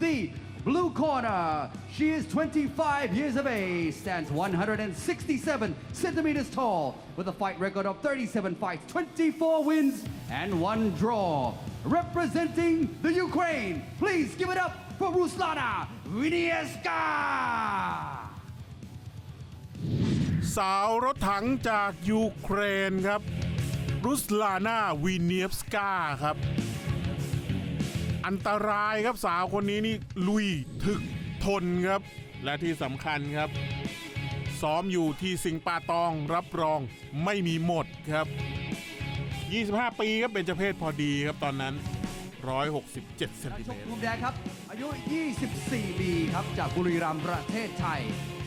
The blue corner, she is 25 years of age, stands 167 centimeters tall, with a fight record of 37 fights, 24 wins, and one draw. Representing the Ukraine, please give it up for Ruslana Vinieska! สาวรถถังจากยูเครนครับ รุสลานาวีเนียฟสกาครับ อันตรายครับสาวคนนี้นี่ลุยถึกทนครับ และที่สำคัญครับ ซ้อมอยู่ที่สิงปาตองรับรองไม่มีหมดครับ 25 ปีครับเป็นเจเพศพอดีครับตอนนั้น 167เซนติเมตรมุมแดงครับ อายุ 24 ปีครับ จากบุรีรัมย์ประเทศไทย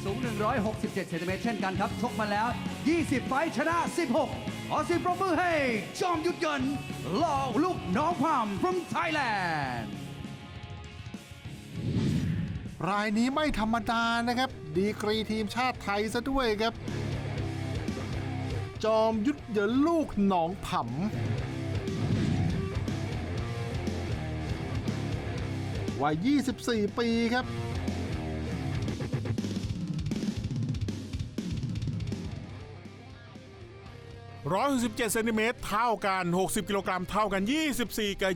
สูง 167เซนติเมตรเช่นกันครับ ชกมาแล้ว 20 ไฟชนะ 16 ขอเสิบปรบมือให้จอมยุทธเยินล่อลูกน้องพาม from Thailand รายนี้ไม่ธรรมดานะครับ ดีกรีทีมชาติไทยซะด้วยครับ จอมยุทธเยินลูกหนองผำวัย 24 ปีครับ 167เซนติเมตรเท่ากัน 60 กิโลกรัมเท่ากัน 24 กับ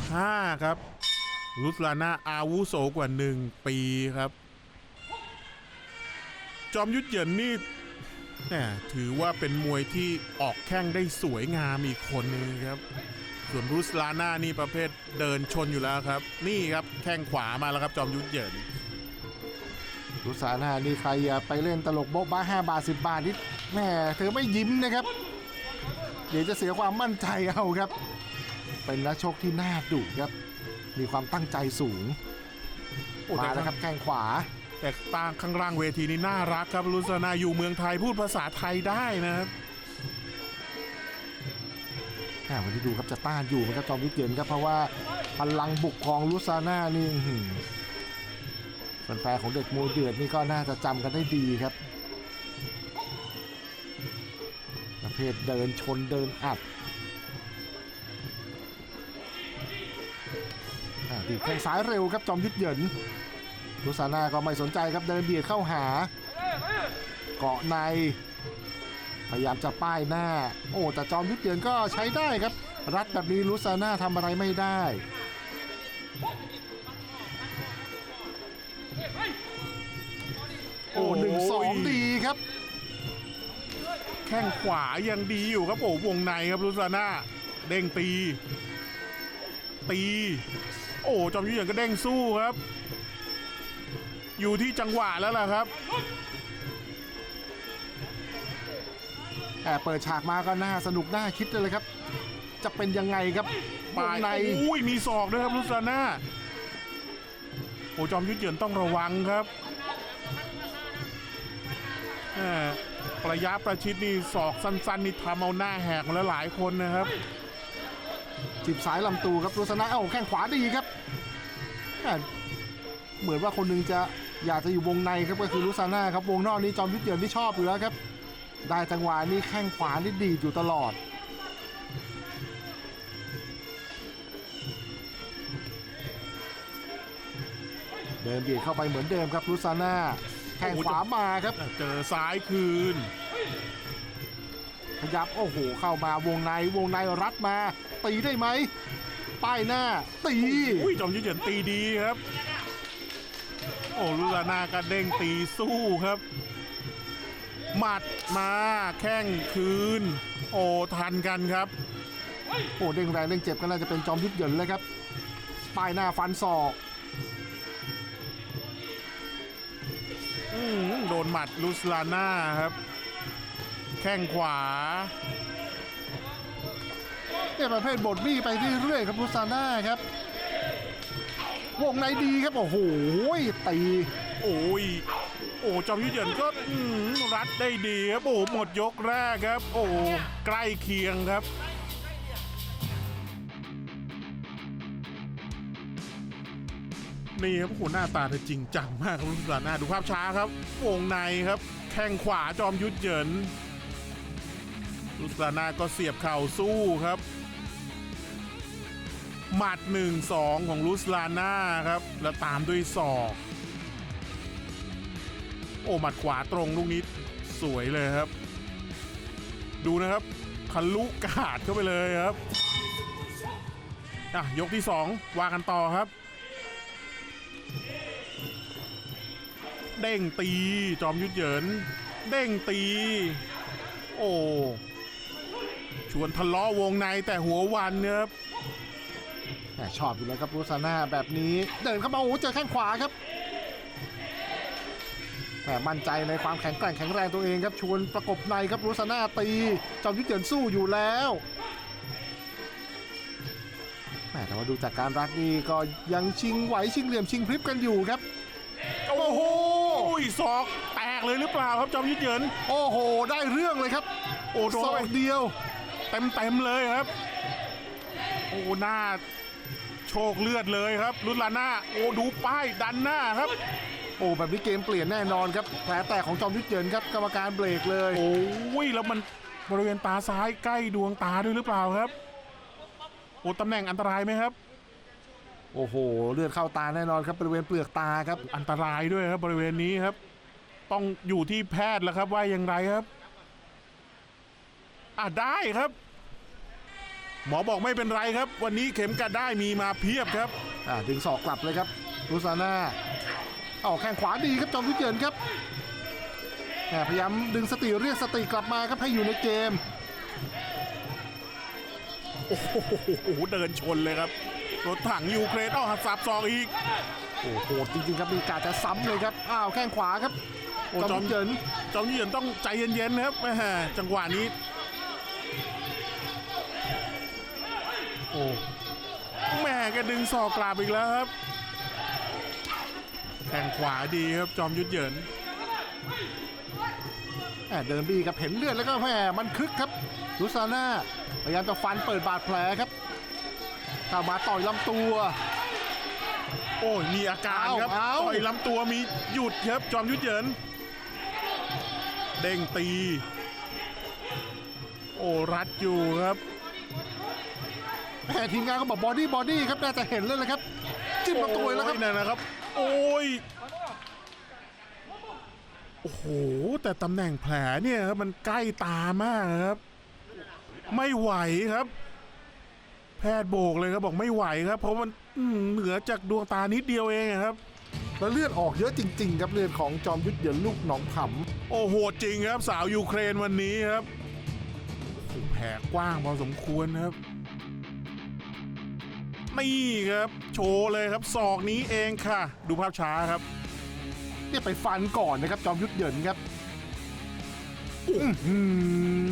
25 ครับรุสลาน่าอาวุโสกว่า 1 ปีครับ จอมยุทธเหยินนี่แหมถือว่าเป็นมวยที่ออกแข้งได้สวยงามอีกคนนึงครับ ส่วนรุสลาน่านี่ประเภทเดินชนอยู่แล้วครับ นี่ครับแข้งขวามาแล้วครับจอมยุทธเหยินรุษาน่านี่ใครอย่าไปเล่นตลกโบ๊ะบ้า5บาท 10 บาทนี่แม่เธอไม่ยิ้มนะครับ เดี๋ยวจะเสียความมั่นใจเอาครับ เป็นนักชกที่น่าดุครับ มีความตั้งใจสูง โอ้แต่มาแล้วครับแข้งขวา แต่ตางข้างล่างเวทีนี่น่ารักครับรุสลานาอยู่เมืองไทยพูดภาษาไทยได้นะครับแหมวันนี้ดูครับจะต้านอยู่มันก็จอมยุทธเยินครับเพราะว่าพลังบุกของลุซาน่านี่อื้อหือแฟนๆของเด็กมวยเดือดนี่ก็น่าจะจำกันได้ดีครับ ภทเดินชนเดินอัดดีแข้งซ้ายเร็วครับจอมยุทธเหยินลุซาน่าก็ไม่สนใจครับเดินเบียดเข้าหา เกาะใน พยายามจะป้ายหน้า โอ้แต่จอมยุทธเดือนก็ใช้ได้ครับ รัดแบบนี้ลุซาน่าทำอะไรไม่ได้โอ้หนึ่งสองดีครับ แข้งขวายังดีอยู่ครับโอ้วงในครับลุซาน่าเด้งตี ตี โอ้จอมยุทธเหยินก็เด้งสู้ครับ อยู่ที่จังหวะแล้วล่ะครับแต่เปิดฉากมาก็น่าสนุกน่าคิดเลยครับ จะเป็นยังไงครับวปางยในอุ้ยมีศอกด้วยครับลุซาน่าโอ้จอมยุทธเหยินต้องระวังครับแหม่ ระยะประชิดนี่ศอกสั้นๆนี่ทำเอาหน้าแหกมาแล้วหลายคนนะครับจีบสายลำตูครับลุซาน่าเอ้าแข้งขวาดีครับเหมือนว่าคนหนึงจะอยากจะอยู่วงในครับก็คือลุซาน่าครับวงนอกนี้จอมยุทธเดือนที่ชอบอยู่แล้วครับ ได้จังหวะนี้แข้งขวานี่ดีอยู่ตลอด เดินเบียดเข้าไปเหมือนเดิมครับลุซาน่า แข้งขวามาครับ เจอซ้ายคืนขยับโอ้โห เข้ามาวงในวงในรัดมา ตีได้ไหมป้ายหน้า ตีอุ้ยจอมยุทธเหยินตีดีครับ โอ้ลูลานาก็เด้งตีสู้ครับ หมัดมาแข้งคืน โอ้ทันกันครับโอ้เด้งแรงเด้งเจ็บก็น่าจะเป็นจอมยุทธเหยินเลยครับป้ายหน้าฟันศอก โดนหมัดลูสลาน่าครับ แข้งขวาเนี่ยประเภทบดบี้ไปเรื่อยๆครับลุซาน่าครับ วงในดีครับ โอ้โหตี โอ้ยโอ้จอมยุทธเยินก็รัดได้ดีครับ โอ้หมดยกแรกครับ โอ้ใกล้เคียงครับ นี่ครับโอ้โหหน้าตาเธอจริงจังมากครับลุสลาน่าดูภาพช้าครับวงในครับแข้งขวาจอมยุทธเหยินลุสลาน่าก็เสียบเข่าสู้ครับหมัด1-2ของลุสลาน่าครับ แล้วตามด้วยศอกโอ้หมัดขวาตรงลูกนี้สวยเลยครับ ดูนะครับทะลุกาดเข้าไปเลยครับอะยกที่2ว่ากันต่อครับ เด้งตี จอมยุทธเหยิน เด้งตี โอ้ชวนทะเลาะวงในแต่หัววันครับแหม่ชอบอยู่แล้วครับรูซาน่าแบบนี้เดินเข้ามาโอ้โหเจอแข้งขวาครับแหมมั่นใจในความแข็งแกร่งแข็งแรงตัวเองครับชวนประกบในครับรูซาน่าตีจอมยุทธเหยินสู้อยู่แล้วแหมแต่ว่าดูจากการรักนี่ก็ยังชิงไหวชิงเหลี่ยมชิงพริบกันอยู่ครับ โอ้โห ศอกแตกเลยหรือเปล่าครับจอมยุทธเหยินโอ้โห ได้เรื่องเลยครับ โอ้โดศอนกเดียว เต็มเต็มๆเลยครับ โอ้หน้าโชคเลือดเลยครับรุนลาน่าโอ้ดูป้ายดันหน้าครับ โอ้แบบนี้เกมเปลี่ยนแน่นอนครับแผลแตกของจอมยุทธเหยินครับกรรมการเบรกเลยโอ้ยแล้วมันบริเวณตาซ้ายใกล้ดวงตาด้วยหรือเปล่าครับโอ้ตำแหน่งอันตรายไหมครับ โอ้โห เลือดเข้าตาแน่นอนครับบริเวณเปลือกตาครับ อันตรายด้วยครับบริเวณนี้ครับ ต้องอยู่ที่แพทย์แล้วครับว่าอย่างไรครับอะได้ครับ หมอบอกไม่เป็นไรครับ วันนี้เข็มกลัดได้มีมาเพียบครับอ่าดึงศอกกลับเลยครับลูซาน่าออกแข้งขวาดีครับจอมยุทธเหยินครับแหมพยายามดึงสติเรียกสติกลับมาครับให้อยู่ในเกมโอ้โหเดินชนเลยครับ รถถังยูเครนอ้อหัดสับซอกอีก โอ้โหจริงๆครับมีการจะซ้ำเลยครับอ้าวแข้งขวาครับโอ้จอมยุทธเหยินจอมเหยียนต้องใจเย็นๆนะครับแหมจังหวะนี้ โอ้แม่แกดึงศอกกลับอีกแล้วครับแข่งขวาดีครับจอมยุทธเหยินแหมเดินบี้ครับเห็นเลือดแล้วก็แหมมันคึกครับลูซาน่าพยายามจะฟันเปิดบาดแผลครับ เข้ามาต่อยลำตัว โอ้ยมีอาการครับเอาเอา ต่อยลำตัวมีหยุดครับจอมยุทธเหยิน เด้งตี โอ้รัดอยู่ครับแหมทีมงานก็บอกบอดี้บอดี้ครับน่าจะเห็นเลยนะครับ จิ้มลำตัวแล้วครับ โอ้ยนั่นนะครับ โอ้ย โอ้โห แต่ตำแหน่งแผลเนี่ยครับมันใกล้ตามากครับ ไม่ไหวครับ แพทย์โบกเลยครับบอกไม่ไหวครับ เพราะมันอืมเหนือจากดวงตานิดเดียวเองอะครับ แล้วเลือดออกเยอะจริง ๆ ครับเลือดของจอมยุทธเหยินลูกหนองขโอ้โหดจริงครับ สาวยูเครนวันนี้ครับโอ้โหแผลกว้างพอสมควรครับนี่ครับ โชว์เลยครับศอกนี้เองค่ะ ดูภาพช้าครับำเนี่ยไปฟันก่อนนะครับ จอมยุทธเหยินครับอื้อหื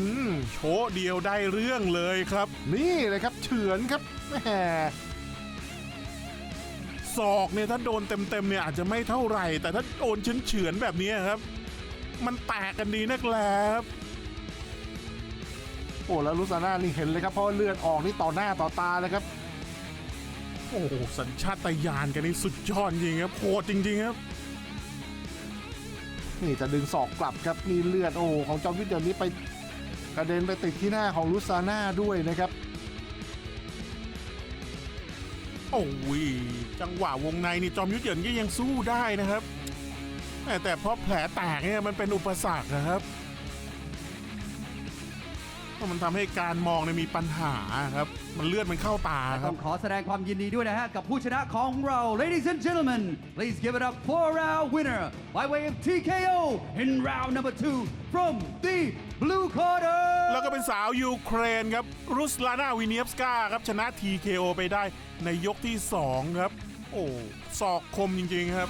อ โชว์เดียวได้เรื่องเลยครับ นี่เลยครับเฉือนครับแหมศอกเนี่ยถ้าโดนเต็มๆเนี่ยอาจจะไม่เท่าไหร่ แต่ถ้าโดนเฉือนๆแบบนี้ครับ มันแตกกันดีนักแลครับโอ้แล้วลุซาน่านี่เห็นเลยครับเพราะว่าเลือดออกนี่ต่อหน้าต่อตาเลยครับ โอ้โหสัญชาตญาณกันนี่สุดยอดจริงครับโหดจริง ๆ ครับ นี่จะดึงศอกกลับครับนี่เลือดโอ้โหของจอมยุทธเหยินนี่ไป กระเด็นไปติดที่หน้าของลุซาน่าด้วยนะครับ โอ้ยจังหวะวงในนี่จอมยุทธเหยินก็ยังสู้ได้นะครับ แต่แต่เพราะแผลแตกเนี่ยมันเป็นอุปสรรคนะครับเพราะมันทำให้การมองเนี่ยมีปัญหาครับ มันเลือดมันเข้าตาคต้รัอบงขอแสดงความยินดีด้วยนะฮะ กับผู้ชนะของเรา ladies and gentlemen please give it up for our winner by way of TKO in round number two from the blue corner แล้วก็เป็นสาวยูเครนครับรุสลานาวิเนียฟสกาครับชนะ TKO ไปได้ในยกที่ 2 ครับ โอ้ ศอกคมจริงๆครับ